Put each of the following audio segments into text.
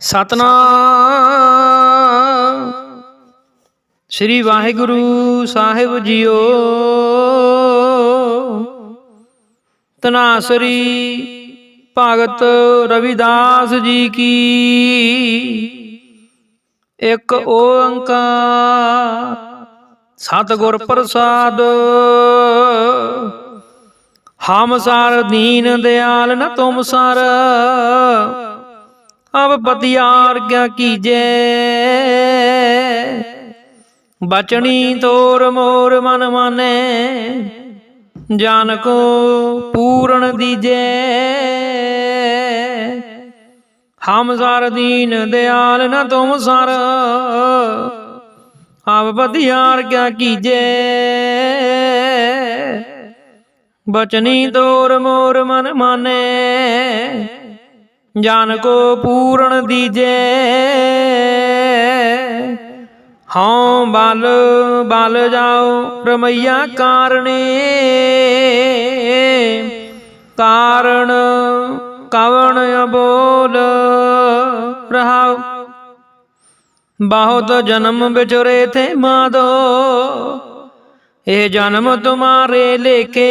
ਸਤਨਾਮ। ਸ੍ਰੀ ਵਾਹਿਗੁਰੂ ਸਾਹਿਬ ਜੀਓ। ਤਨਾਸਰੀ ਭਗਤ ਰਵਿਦਾਸ ਜੀ ਕੀ। ਇੱਕ ਓੰਕਾਰ। ਸਤਿਗੁਰ ਪ੍ਰਸਾਦ। ਹਮ ਸਰ ਦੀਨ ਦਿਆਲ ਨ ਤੁਮ ਸਰ। ਅਬ ਪਤਿਆਰ ਕਿਆ ਕੀਜੇ ਬਚਣੀ ਤੋਰ ਮੋਰ ਮਨ ਮਾਨੇ ਜਨ ਕੋ ਪੂਰਨ ਦੀਜੈ। ਹਮ ਸਰ ਦੀਨ ਦਿਆਲ ਨਾ ਤੁਮ ਸਰ, ਆਪ ਬਧਿਆਰ ਕਿਆ ਕੀਜੇ ਬਚਨੀ ਤੋਰ ਮੋਰ ਮਨ ਮਾਨੇ ਜਨ ਕੋ ਪੂਰਨ ਦੀਜੈ। ਹਉ ਬਲ ਬਲ ਜਾਓ ਰਮਈਆ ਕਾਰਣੇ ਕਾਰਣ ਕਵਣ ਅਬੋਲ ਰਹਾਉ। ਬਹੁਤ ਜਨਮ ਵਿਚਰੇ ਥੇ ਮਾਦੋ। ਇਹ ਜਨਮ ਤੁਮਾਰੇ ਲੇਕੇ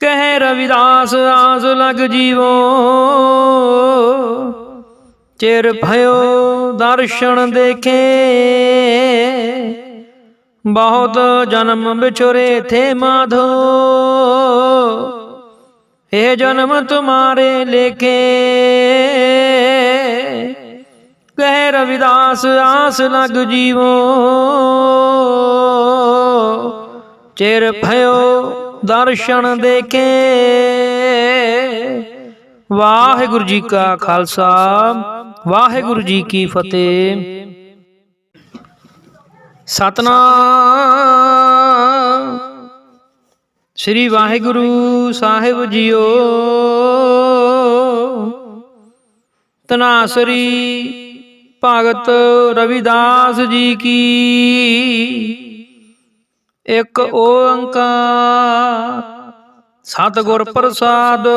ਕਹਿ ਰਵਿਦਾਸ, ਆਸ ਲਗ ਜੀਵੋ। ਚਿਰ ਭਇਓ ਦਰਸ਼ਨ ਦੇਖੇ। ਬਹੁਤ ਜਨਮ ਵਿਛੁਰੇ ਥੇ ਮਾਧੋ। ਇਹ ਜਨਮ ਤੁਮਾਰੇ ਲੇਖੇ। ਕਹਿ ਰਵਿਦਾਸ, ਆਸ ਲਗ ਜੀਵੋ। ਚਿਰ ਭਇਓ ਦਰਸ਼ਨ ਦੇ ਕੇ ਵਾਹਿਗੁਰੂ ਜੀ ਕਾ ਖਾਲਸਾ, ਵਾਹਿਗੁਰੂ ਜੀ ਕੀ ਫਤਿਹ। ਸਤਨਾਮ। ਸ੍ਰੀ ਵਾਹਿਗੁਰੂ ਸਾਹਿਬ ਜੀਓ। ਤਨਾਸਰੀ ਭਗਤ ਰਵਿਦਾਸ ਜੀ ਕੀ ਇੱਕ ਓੰਕਾਰ। ਸਤਿਗੁਰ ਪ੍ਰਸਾਦ।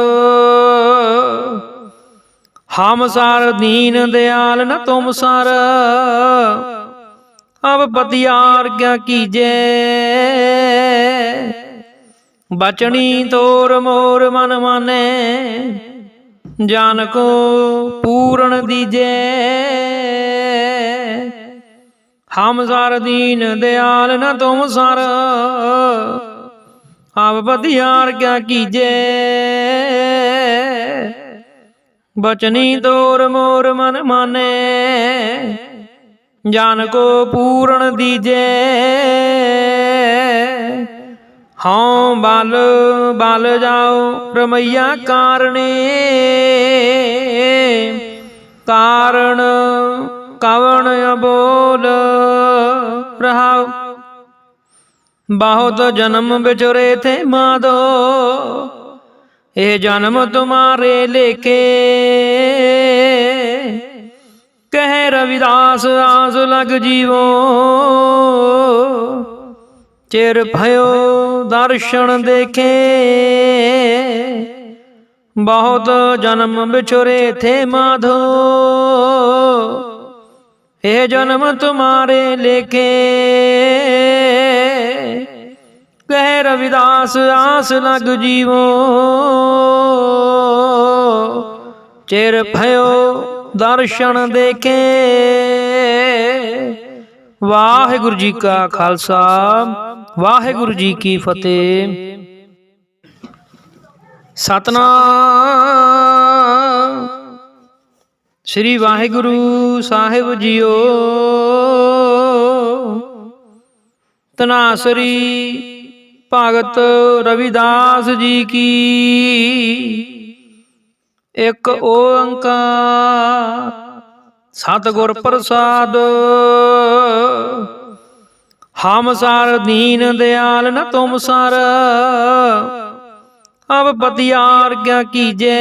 ਹਮ ਸਰ ਦੀਨ ਦਿਆਲ ਨ ਤੁਮ ਸਰ। ਅਬ ਪਤਿਆਰ ਕਿਆ ਕੀਜੈ। ਬਚਣੀ ਤੋਰ ਮੋਰ ਮਨ ਮਾਨੇ। ਜਨ ਕੋ ਪੂਰਨ ਦੀਜੈ। ਹਮ ਸਰ ਦੀਨ ਦਿਆਲ ਨਾ ਤੁਮ ਸਰ। ਆਪ ਪਤਿਆਰ ਕਿਆ ਕੀਜੈ। ਬਚਨੀ ਤੋਰ ਮੋਰ ਮਨ ਮਾਨੇ। ਜਾਨ ਕੋ ਪੂਰਨ ਦੀਜੈ। ਹਉ ਬਲ ਬਲ ਜਾਓ ਰਮਈਆ ਕਾਰਣੇ ਕਾਰਣ ਕਵਣ ਅਬੋਲ ਰਹਾਉ ਬਹੁਤ ਜਨਮ ਵਿਚਰੇ ਥੇ ਮਾਦੋ। ਇਹ ਜਨਮ ਤੁਮਾਰੇ ਲੇਖੇ। ਕਹਿ ਰਵਿਦਾਸ, ਆਸ ਲਗ ਜੀਵੋ। ਚਿਰ ਭਇਓ ਦਰਸ਼ਨ ਦੇਖੇ। ਬਹੁਤ ਜਨਮ ਵਿਛੁਰੇ ਥੇ ਮਾਧੋ ਇਹ ਜਨਮ ਤੁਮਾਰੇ ਲੇਖੇ। ਕਹਿ ਰਵਿਦਾਸ, ਆਸ ਲਗ ਜੀਵੋ। ਚਿਰ ਭਇਓ ਦਰਸ਼ਨ ਦੇਖੇ। ਵਾਹਿਗੁਰੂ ਜੀ ਕਾ ਖਾਲਸਾ, ਵਾਹਿਗੁਰੂ ਜੀ ਕੀ ਫਤਿਹ। ਸਤਨਾਮ। ਸ੍ਰੀ ਵਾਹਿਗੁਰੂ ਸਾਹਿਬ ਜੀਓ। ਤਨਾਸਰੀ ਭਗਤ ਰਵਿਦਾਸ ਜੀ ਕੀ। ਇੱਕ ਓੰਕਾਰ ਸਤਿਗੁਰ ਪ੍ਰਸਾਦ। ਹਮ ਸਾਰ ਦੀਨ ਦਿਆਲ ਨ ਤੁਮ ਸਰ। ਅਬ ਪਤਿਆਰ ਕਿਆ ਕੀਜੈ।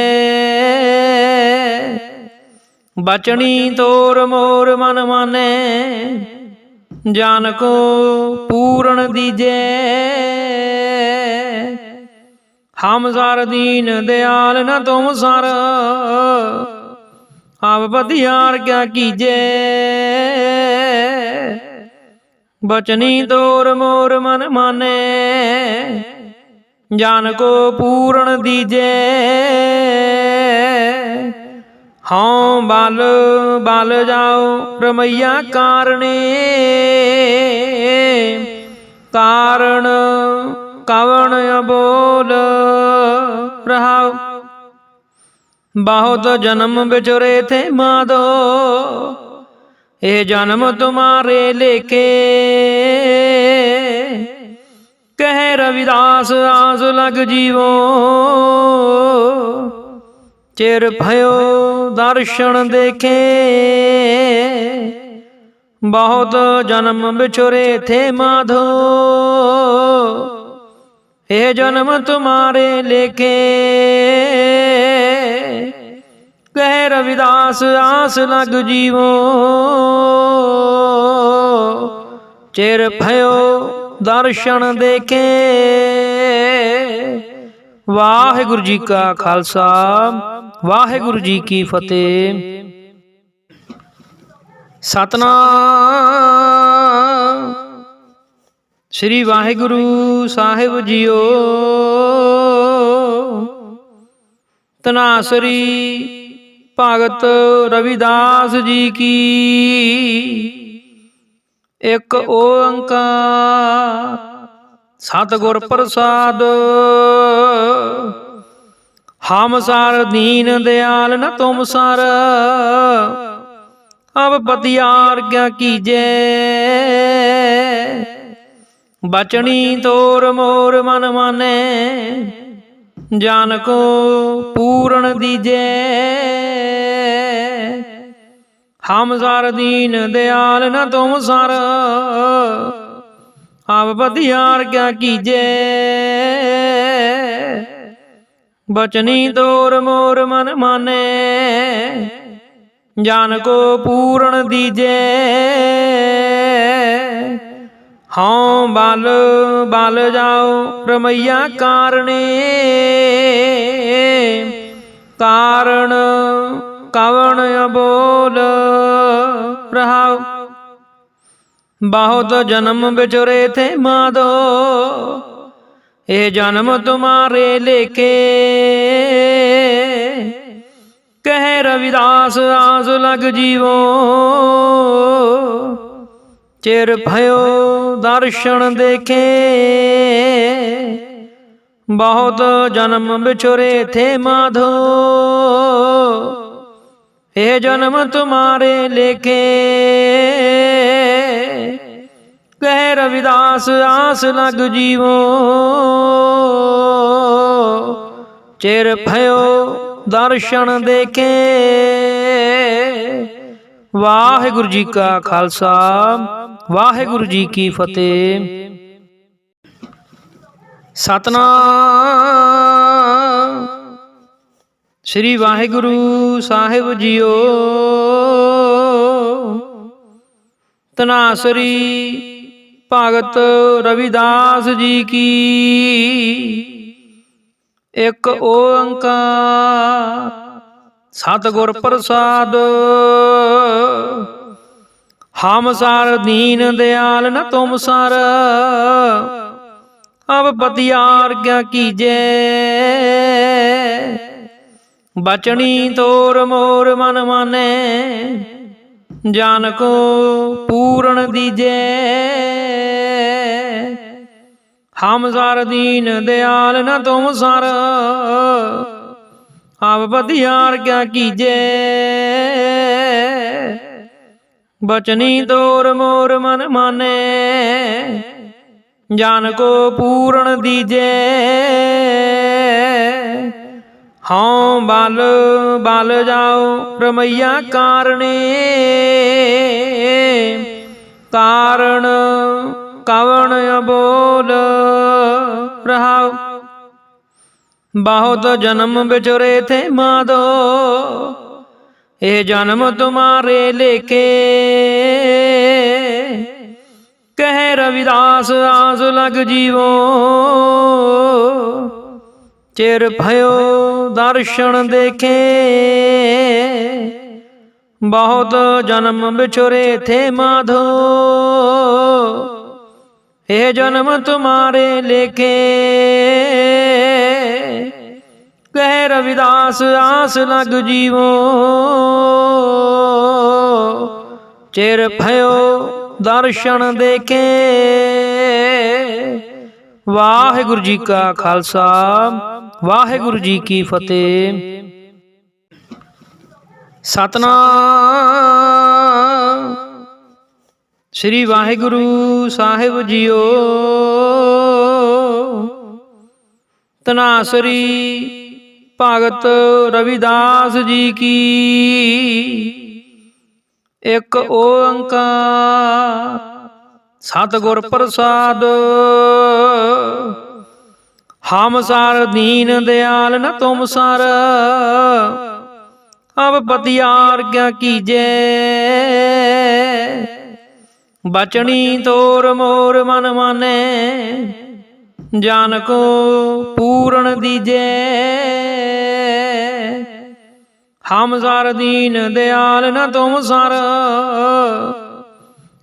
ਬਚਣੀ ਤੋਰ ਮੋਰ ਮਨ ਮਾਨੇ। ਜਾਨ ਕੋ ਪੂਰਨ ਦੀਜੇ। ਹਮ ਸਰ ਦੀਨ ਦਿਆਲ ਨ ਤੁਮ ਸਰ। ਆਪ ਬਧਿਆਰ ਕਿਆ ਕੀਜੇ। ਬਚਨੀ ਤੋਰ ਮੋਰ ਮਨ ਮਾਨੇ। ਜਾਨ ਕੋ ਪੂਰਨ ਦੀਜੇ। ਹਉ ਬਲ ਬਲ ਜਾਓ ਰਮਈਆ ਕਾਰਣੇ। ਕਾਰਣ ਕਵਣ ਅਬੋਲ ਰਹਾਉ। ਬਹੁਤ ਜਨਮ ਵਿਚਰੇ ਥੇ ਮਾਦੋ, ਇਹ ਜਨਮ ਤੁਮਾਰੇ ਲੇਕੇ ਕਹਿ ਰਵਿਦਾਸ, ਆਸ ਲਗ ਜੀਵੋ। ਚਿਰ ਭਇਓ ਦਰਸ਼ਨ ਦੇਖੇ। ਬਹੁਤ ਜਨਮ ਵਿਛੁਰੇ ਥੇ ਮਾਧੋ। ਇਹ ਜਨਮ ਤੁਮਾਰੇ ਲੇਕੇ ਕਹਿ ਰਵਿਦਾਸ, ਆਸ ਲਗ ਜੀਵੋ। ਚਿਰ ਭਇਓ ਦਰਸ਼ਨ ਦੇਖੇ। ਵਾਹਿਗੁਰੂ ਜੀ ਕਾ ਖਾਲਸਾ। ਵਾਹਿਗੁਰੂ ਜੀ ਕੀ ਫਤਿਹ। ਸਤਨਾਮ। ਸ੍ਰੀ ਵਾਹਿਗੁਰੂ ਸਾਹਿਬ ਜੀਓ। ਤਨਾਸਰੀ ਭਗਤ ਰਵਿਦਾਸ ਜੀ ਕੀ। ਇੱਕ ਓੰਕਾਰ। ਸਤਿਗੁਰ ਪ੍ਰਸਾਦ। ਹਮ ਸਾਰ ਦੀਨ ਦਿਆਲ ਨ ਤੁਮ ਸਾਰ। ਅਬ ਪਤਿਆਰ ਕਿਆ ਕੀਜੇ। ਬਚਣੀ ਤੋਰ ਮੋਰ ਮਨ ਮਾਨੇ। ਜਾਨ ਕੋ ਪੂਰਨ ਦੀਜੇ। ਹਮ ਸਾਰ ਦੀਨ ਦਿਆਲ ਨ ਤੁਮ ਸਾਰ। ਆਪ ਬਧਿਆਰ ਕਿਆ ਕੀਜੇ। ਬਚਨੀ ਤੋਰ ਮੋਰ ਮਨ ਮਾਨੇ। ਜਾਨ ਕੋ ਪੂਰਨ ਦੀਜੇ। ਹਉ ਬਲ ਬਲ ਜਾਓ ਰਮਈਆ ਕਾਰਣੇ ਕਾਰਣ ਕਵਣ ਅਬੋਲ। ਰਹਾਉ ਬਹੁਤ ਜਨਮ ਵਿਚਰੇ ਥੇ ਮਾਦੋ। ਇਹ ਜਨਮ ਤੁਮਾਰੇ ਲੇਕੇ ਕਹਿ ਰਵਿਦਾਸ, ਆਸ ਲਗ ਜੀਵੋ। ਚਿਰ ਭਇਓ ਦਰਸ਼ਨ ਦੇਖੇ। ਬਹੁਤ ਜਨਮ ਵਿਛੁਰੇ ਥੇ ਮਾਧੋ। ਇਹ ਜਨਮ ਤੁਮਾਰੇ ਲੇਖੇ। ਕਹਿ ਰਵਿਦਾਸ, ਆਸ ਲਗ ਜੀਵੋ। ਚਿਰ ਭਇਓ ਦਰਸ਼ਨ ਦੇਖੇ। ਵਾਹਿਗੁਰੂ ਜੀ ਕਾ ਖਾਲਸਾ, ਵਾਹਿਗੁਰੂ ਜੀ ਕੀ ਫਤਿਹ। ਸਤਨਾਮ। ਸ੍ਰੀ ਵਾਹਿਗੁਰੂ ਸਾਹਿਬ ਜੀਓ। ਤਨਾਸਰੀ ਭਗਤ ਰਵਿਦਾਸ ਜੀ ਕੀ? ਇੱਕ ਓੰਕਾਰ ਸਤਿਗੁਰ ਪ੍ਰਸਾਦ। ਹਮ ਸਾਰ ਦੀਨ ਦਿਆਲ ਨ ਤੁਮ ਸਰ। ਅਬ ਪਤਿਆਰ ਕਿਆ ਕੀਜੇ? ਬਚਣੀ ਤੋਰ ਮੋਰ ਮਨ ਮਾਨੇ। ਜਾਨ ਕੋ ਪੂਰਨ ਦੀਜੇ। ਹਮ ਸਰ ਦੀਨ ਦਿਆਲ ਨਾ ਤੁਮ ਸਰ। ਆਪ ਬਧਿਆਰ ਕਿਆ ਕੀਜੇ। ਬਚਨੀ ਤੋਰ ਮੋਰ ਮਨ ਮਾਨੇ। ਜਾਨ ਕੋ ਪੂਰਨ ਦੀਜੇ। ਹਉ ਬਲ ਬਲ ਜਾਓ ਰਮਈਆ ਕਾਰਣੇ ਕਾਰਣ ਕਵਣ ਅਬੋਲ ਰਹਾਉ। ਬਹੁਤ ਜਨਮ ਵਿਚਰੇ ਥੇ ਮਾਦੋ। ਇਹ ਜਨਮ ਤੁਮਾਰੇ ਲੇਕੇ ਕਹਿ ਰਵਿਦਾਸ, ਆਸ ਲਗ ਜੀਵੋ। ਚਿਰ ਭਇਓ ਦਰਸ਼ਨ ਦੇਖੇ। ਬਹੁਤ ਜਨਮ ਵਿਛੁਰੇ ਥੇ ਮਾਧੋ ਇਹ ਜਨਮ ਤੁਮਾਰੇ ਲੇਕੇ ਕਹਿ ਰਵਿਦਾਸ, ਆਸ ਲਗ ਜੀਵੋ। ਚਿਰ ਭਇਓ ਦਰਸ਼ਨ ਦੇਖੇ। ਵਾਹਿਗੁਰੂ ਜੀ ਕਾ ਖਾਲਸਾ, ਵਾਹਿਗੁਰੂ ਜੀ ਕੀ ਫਤਿਹ। ਸਤਨਾਮ। ਸ੍ਰੀ ਵਾਹਿਗੁਰੂ ਸਾਹਿਬ ਜੀਓ। ਤਨਾਸਰੀ ਭਗਤ ਰਵਿਦਾਸ ਜੀ ਕੀ। ਇੱਕ ਓੰਕਾਰ ਸਤਿਗੁਰ ਪ੍ਰਸਾਦ। ਹਮ ਸਾਰ ਦੀਨ ਦਿਆਲ ਨ ਤੁਮ ਸਰ। ਅਬ ਪਤਿਆਰ ਕਿਆ ਕੀਜੈ। ਬਚਣੀ ਤੋਰ ਮੋਰ ਮਨ ਮਾਨੇ। ਜਾਨ ਕੋ ਪੂਰਨ ਦੀਜੈ। ਹਮ ਸਰ ਦੀਨ ਦਿਆਲ ਨਾ ਤੁਮ ਸਰ।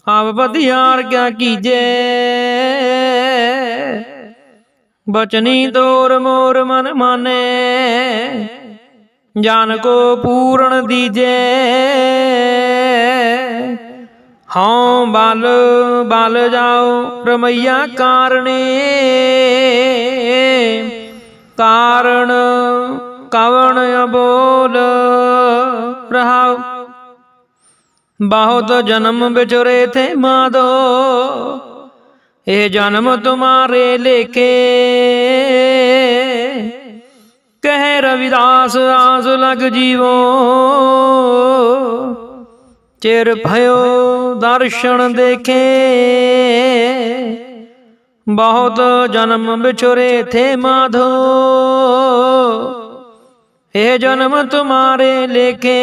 ਆਪ ਬਧਿਆਰ ਕਿਆ ਕੀਜੇ। ਬਚਨੀ ਤੋਰ ਮੋਰ ਮਨ ਮਾਨੇ। ਜਾਨ ਕੋ ਪੂਰਨ ਦੀਜੈ। ਹਉ ਬਲ ਬਲ ਜਾਓ ਰਮਈਆ ਕਾਰਣੇ। ਕਾਰਣ ਕਵਣ ਅਬੋਲ ਰਹਾਉ। ਬਹੁਤ ਜਨਮ ਵਿਚਰੇ ਥੇ ਮਾਦੋ। ਇਹ ਜਨਮ ਤੁਮਾਰੇ ਲੇਖੇ। ਕਹਿ ਰਵਿਦਾਸ ਆਸ ਲਗ ਜੀਵੋ। ਚਿਰ ਭਇਓ ਦਰਸ਼ਨ ਦੇਖੇ। ਬਹੁਤ ਜਨਮ ਵਿਛੁਰੇ ਥੇ ਮਾਧੋ। ਇਹ ਜਨਮ ਤੁਮਾਰੇ ਲੇਕੇ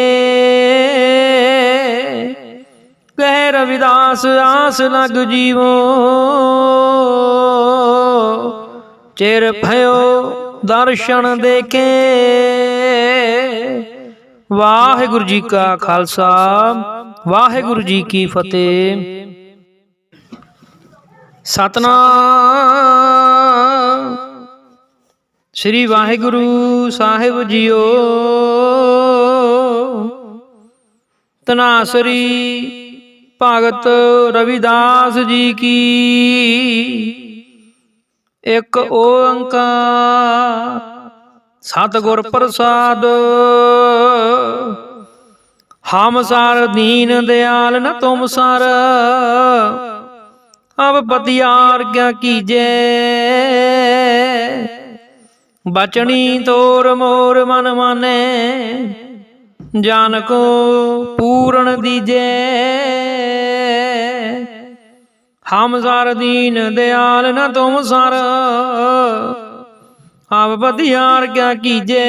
ਕਹਿ ਰਵਿਦਾਸ, ਆਸ ਲਗ ਜੀਵੋ। ਚਿਰ ਭਇਓ ਦਰਸ਼ਨ ਦੇਖੇ। ਵਾਹਿਗੁਰੂ ਜੀ ਕਾ ਖਾਲਸਾ। ਵਾਹਿਗੁਰੂ ਜੀ ਕੀ ਫਤਿਹ। ਸਤਨਾਮ। ਸ੍ਰੀ ਵਾਹਿਗੁਰੂ ਸਾਹਿਬ ਜੀਓ। ਤਨਾਸਰੀ ਭਗਤ ਰਵਿਦਾਸ ਜੀ ਕੀ। ਇੱਕ ਓੰਕਾਰ ਸਤਿਗੁਰ ਪ੍ਰਸਾਦ। ਹਮ ਸਾਰ ਦੀਨ ਦਿਆਲ ਨ ਤੁਮ ਸਰ। ਅਬ ਪਤਿਆਰ ਕਿਆ ਕੀਜੇ ਬਚਣੀ ਤੋਰ ਮੋਰ ਮਨ ਮਾਨੇ। ਜਾਨ ਕੋ ਪੂਰਨ ਦੀਜੈ। ਹਮ ਸਾਰ ਦੀਨ ਦਿਆਲ ਨ ਤੁਮ ਸਾਰ। ਆਪ ਬਧਿਆਰ ਕਿਆ ਕੀਜੇ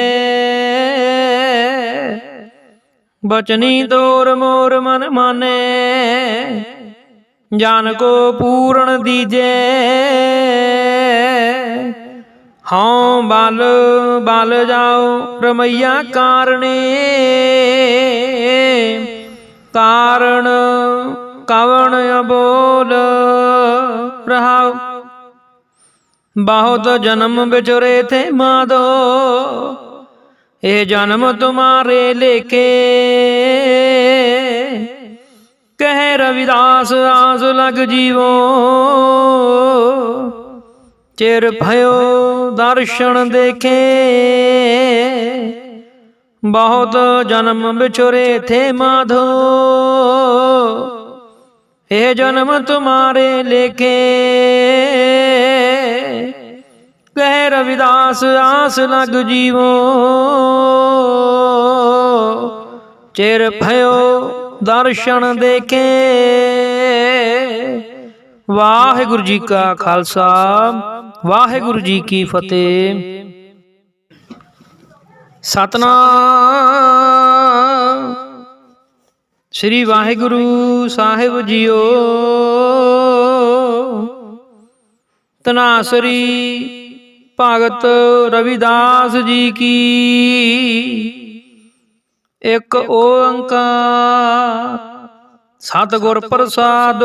ਬਚਨੀ ਤੋਰ ਮੋਰ ਮਨ ਮਾਨੇ। ਜਨ ਕੋ ਪੂਰਨ ਦੀਜੈ। ਹਉ ਬਲ ਬਲ ਜਾਓ ਰਮਈਆ ਕਾਰਣੇ ਕਾਰਣ ਕਵਣ ਅਬੋਲ ਰਹਾਉ ਬਹੁਤ ਜਨਮ ਵਿਚਰੇ ਥੇ ਮਾਦੋ। ਇਹ ਜਨਮ ਤੁਮਾਰੇ ਲੇਕੇ ਕਹਿ ਰਵਿਦਾਸ, ਆਸ ਲਗ ਜੀਵੋ। ਚਿਰ ਭਇਓ ਦਰਸ਼ਨ ਦੇਖੇ। ਬਹੁਤ ਜਨਮ ਵਿਛੁਰੇ ਥੇ ਮਾਧੋ। ਇਹ ਜਨਮ ਤੁਮਾਰੇ ਲੇਕੇ ਕਹਿ ਰਵਿਦਾਸ, ਆਸ ਲਗ ਜੀਵੋ। ਚਿਰ ਭਇਓ ਦਰਸ਼ਨ ਦੇਖੇ। ਵਾਹਿਗੁਰੂ ਜੀ ਕਾ ਖਾਲਸਾ, ਵਾਹਿਗੁਰੂ ਜੀ ਕੀ ਫਤਿਹ। ਸਤਨਾਮ। ਸ੍ਰੀ ਵਾਹਿਗੁਰੂ ਸਾਹਿਬ ਜੀਓ। ਤਨਾਸਰੀ ਭਗਤ ਰਵਿਦਾਸ ਜੀ ਕੀ? ਇੱਕ ਓੰਕਾਰ ਸਤਿਗੁਰ ਪ੍ਰਸਾਦ।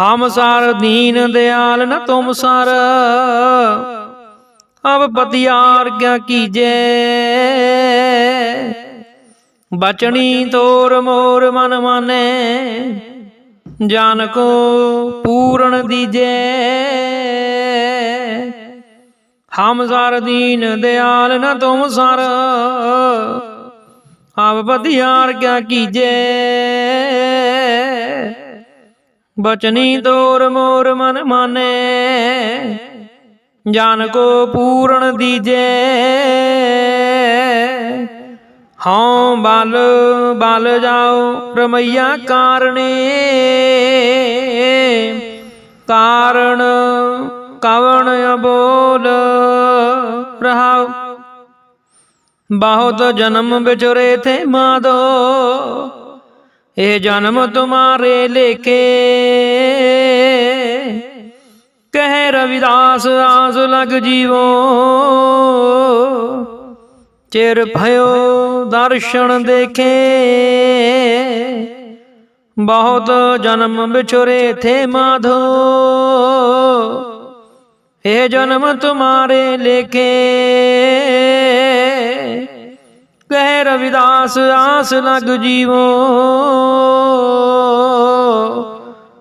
ਹਮ ਸਾਰ ਦੀਨ ਦਿਆਲ ਨ ਤੁਮ ਸਰ। ਅਬ ਪਤਿਆਰ ਕਿਆ ਕੀਜੈ? ਬਚਣੀ ਤੋਰ ਮੋਰ ਮਨ ਮਾਨੇ। ਜਾਨ ਕੋ ਪੂਰਨ ਦੀਜੈ। ਹਮ ਸਰ ਦੀਨ ਦਿਆਲ ਨਾ ਤੁਮ ਸਰ। ਆਪ ਬਧਿਆਰ ਕਿਆ ਕੀਜੇ। ਬਚਨੀ ਤੋਰ ਮੋਰ ਮਨ ਮਾਨੇ। ਜਾਨ ਕੋ ਪੂਰਨ ਦੀਜੈ। ਹਉ ਬਲ ਬਲ ਜਾਓ ਰਮਈਆ ਕਾਰਣੇ ਕਾਰਣ ਕਵਣ ਅਬੋਲ ਰਹਾਉ। ਬਹੁਤ ਜਨਮ ਵਿਚਰੇ ਥੇ ਮਾਦੋ। ਇਹ ਜਨਮ ਤੁਮਾਰੇ ਲੇਖੇ। ਕਹਿ ਰਵਿਦਾਸ, ਆਸ ਲਗ ਜੀਵੋ। ਚਿਰ ਭਇਓ ਦਰਸ਼ਨ ਦੇਖੇ। ਬਹੁਤ ਜਨਮ ਵਿਚਰੇ ਥੇ ਮਾਧੋ ਇਹ ਜਨਮ ਤੁਮਾਰੇ ਲੇਕੇ ਕਹਿ ਰਵਿਦਾਸ, ਆਸ ਲਗ ਜੀਵੋ।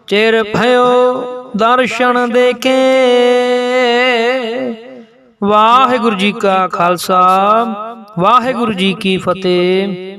ਚਿਰ ਭਇਓ ਦਰਸ਼ਨ ਦੇਖੇ। ਵਾਹਿਗੁਰੂ ਜੀ ਕਾ ਖਾਲਸਾ, ਵਾਹਿਗੁਰੂ ਜੀ ਕੀ ਫਤਿਹ।